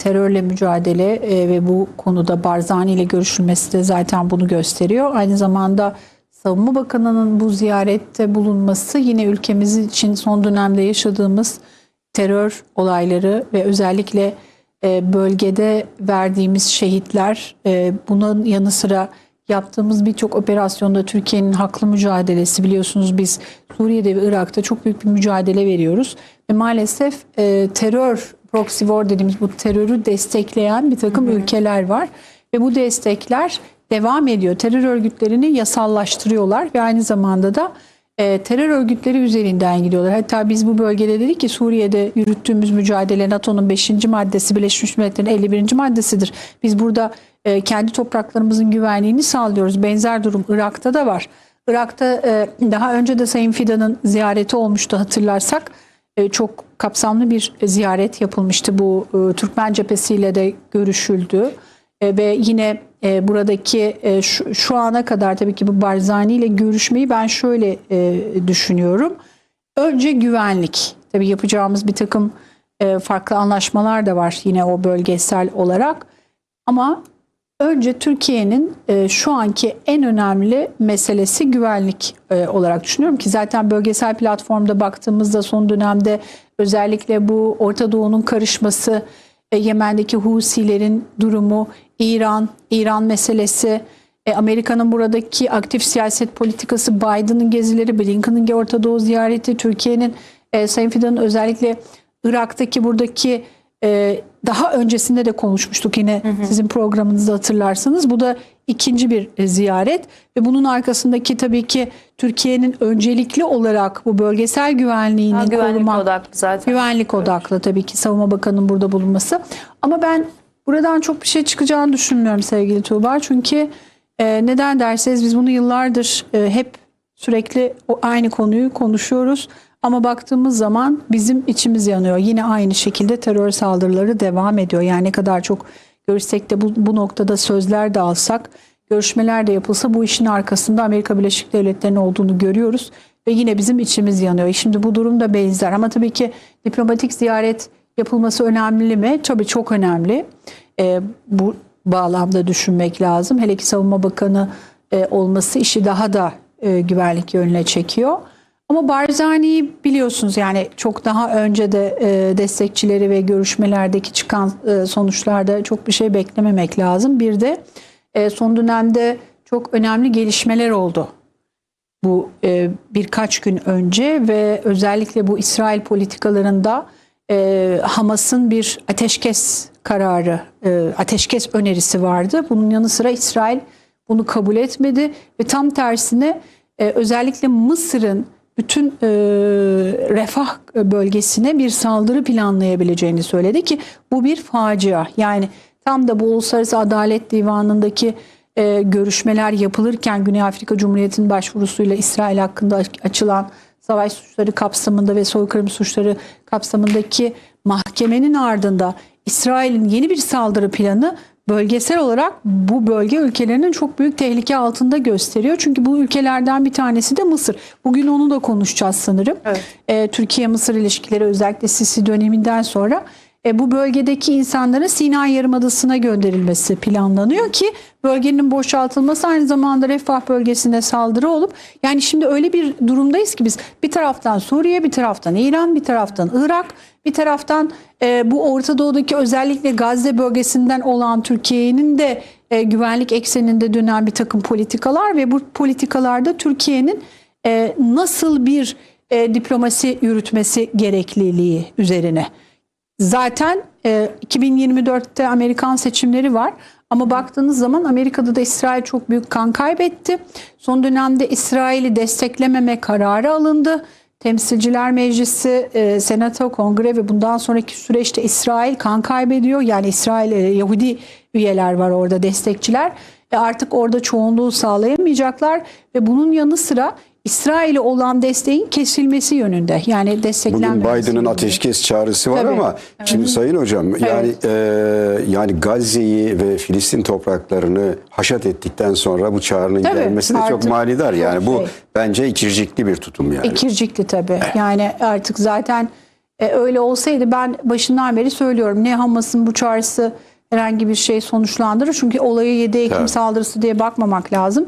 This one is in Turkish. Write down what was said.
terörle mücadele e, ve bu konuda Barzani ile görüşülmesi de zaten bunu gösteriyor. Aynı zamanda Savunma Bakanı'nın bu ziyarette bulunması yine ülkemiz için son dönemde yaşadığımız terör olayları ve özellikle e, bölgede verdiğimiz şehitler e, bunun yanı sıra yaptığımız birçok operasyonda Türkiye'nin haklı mücadelesi biliyorsunuz biz Suriye'de ve Irak'ta çok büyük bir mücadele veriyoruz ve maalesef e, terör proxy war dediğimiz bu terörü destekleyen bir takım ülkeler var ve bu destekler devam ediyor. Terör örgütlerini yasallaştırıyorlar ve aynı zamanda da e, terör örgütleri üzerinden gidiyorlar. Hatta biz bu bölgede dedik ki Suriye'de yürüttüğümüz mücadele NATO'nun 5. maddesi Birleşmiş Milletler'in 51. maddesidir. Biz burada e, kendi topraklarımızın güvenliğini sağlıyoruz. Benzer durum Irak'ta da var. Irak'ta e, daha önce de Sayın Fidan'ın ziyareti olmuştu hatırlarsak. E, çok kapsamlı bir ziyaret yapılmıştı. Bu e, Türkmen cephesiyle de görüşüldü. E, ve yine buradaki şu, şu ana kadar tabii ki bu Barzani ile görüşmeyi ben şöyle düşünüyorum. Önce güvenlik. Tabii yapacağımız bir takım farklı anlaşmalar da var yine o bölgesel olarak. Ama önce Türkiye'nin e, şu anki en önemli meselesi güvenlik e, olarak düşünüyorum ki zaten bölgesel platformda baktığımızda son dönemde özellikle bu Orta Doğu'nun karışması, e, Yemen'deki Husilerin durumu, İran, İran meselesi, Amerika'nın buradaki aktif siyaset politikası, Biden'ın gezileri, Blinken'ın Orta Doğu ziyareti, Türkiye'nin Sayın Fidan'ın özellikle Irak'taki buradaki e, daha öncesinde de konuşmuştuk yine sizin programınızda hatırlarsanız. Bu da ikinci bir e, ziyaret ve bunun arkasındaki tabii ki Türkiye'nin öncelikli olarak bu bölgesel güvenliğini Ha, güvenlik korumak, odaklı zaten. Güvenlik odaklı tabii ki Savunma Bakanı'nın burada bulunması. Ama ben buradan çok bir şey çıkacağını düşünmüyorum sevgili Tuğba. Çünkü e, neden derseniz biz bunu yıllardır e, hep sürekli o aynı konuyu konuşuyoruz. Ama baktığımız zaman bizim içimiz yanıyor. Yine aynı şekilde terör saldırıları devam ediyor. Yani ne kadar çok görüşsek de bu, bu noktada sözler de alsak, görüşmeler de yapılsa bu işin arkasında Amerika Birleşik Devletleri'nin olduğunu görüyoruz. Ve yine bizim içimiz yanıyor. Şimdi bu durum da benzer ama tabii ki diplomatik ziyaret yapılması önemli mi? Tabii çok önemli. Ee, bu bağlamda düşünmek lazım. Hele ki Savunma Bakanı e, olması işi daha da e, güvenlik yönüne çekiyor. Ama Barzani'yi biliyorsunuz yani çok daha önce de e, destekçileri ve görüşmelerdeki çıkan e, sonuçlarda çok bir şey beklememek lazım. Bir de e, son dönemde çok önemli gelişmeler oldu bu e, birkaç gün önce ve özellikle bu İsrail politikalarında e, Hamas'ın bir ateşkes kararı, e, ateşkes önerisi vardı. Bunun yanı sıra İsrail bunu kabul etmedi ve tam tersine e, özellikle Mısır'ın bütün e, refah bölgesine bir saldırı planlayabileceğini söyledi ki bu bir facia. Yani tam da bu Uluslararası Adalet Divanı'ndaki e, görüşmeler yapılırken Güney Afrika Cumhuriyeti'nin başvurusuyla İsrail hakkında açılan savaş suçları kapsamında ve soykırım suçları kapsamındaki mahkemenin ardında İsrail'in yeni bir saldırı planı bölgesel olarak bu bölge ülkelerinin çok büyük tehlike altında gösteriyor. Çünkü bu ülkelerden bir tanesi de Mısır. Bugün onu da konuşacağız sanırım. Evet. Ee, Türkiye-Mısır ilişkileri özellikle Sisi döneminden sonra e, bu bölgedeki insanların Sina Yarımadası'na gönderilmesi planlanıyor ki bölgenin boşaltılması aynı zamanda refah bölgesine saldırı olup yani şimdi öyle bir durumdayız ki biz bir taraftan Suriye, bir taraftan İran, bir taraftan Irak, bir taraftan e, bu Orta Doğu'daki özellikle Gazze bölgesinden olan Türkiye'nin de e, güvenlik ekseninde dönen bir takım politikalar ve bu politikalarda Türkiye'nin e, nasıl bir e, diplomasi yürütmesi gerekliliği üzerine. Zaten e, 2024'te Amerikan seçimleri var. Ama baktığınız zaman Amerika'da da İsrail çok büyük kan kaybetti. Son dönemde İsrail'i desteklememe kararı alındı. Temsilciler Meclisi, e, Senato, Kongre ve bundan sonraki süreçte İsrail kan kaybediyor. Yani İsrail, e, Yahudi üyeler var orada destekçiler. E, artık orada çoğunluğu sağlayamayacaklar ve bunun yanı sıra İsrail'e olan desteğin kesilmesi yönünde. Yani Bugün desteklenmemesi Biden'ın ateşkes çağrısı var Tabii. ama şimdi Sayın Hocam yani e, yani Gazze'yi ve Filistin topraklarını haşat ettikten sonra bu çağrının Tabii, gelmesi de çok manidar. Yani bu şey. bence ikircikli bir tutum yani. İkircikli tabii. Yani artık zaten E, öyle olsaydı ben başından beri söylüyorum ne Hamas'ın bu çağrısı herhangi bir şey sonuçlandırır. Çünkü olayı 7 Ekim Evet. saldırısı diye bakmamak lazım.